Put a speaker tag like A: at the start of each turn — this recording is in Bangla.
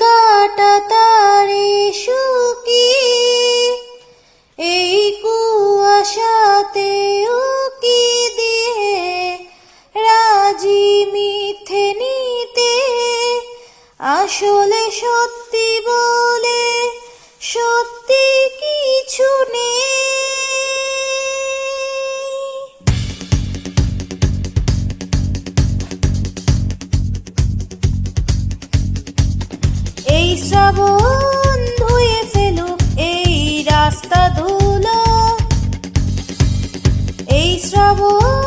A: কাটা তারে শুকিয়ে এই কুয়াশাতে উকি দিয়ে রাজি মিথ্যে নিতে। আসলে সত্যি বলে সত্যি কিছু নেই। শ্রাবণ ধুয়ে ফেলুক এই রাস্তা ধুলো। এই শ্রাবণ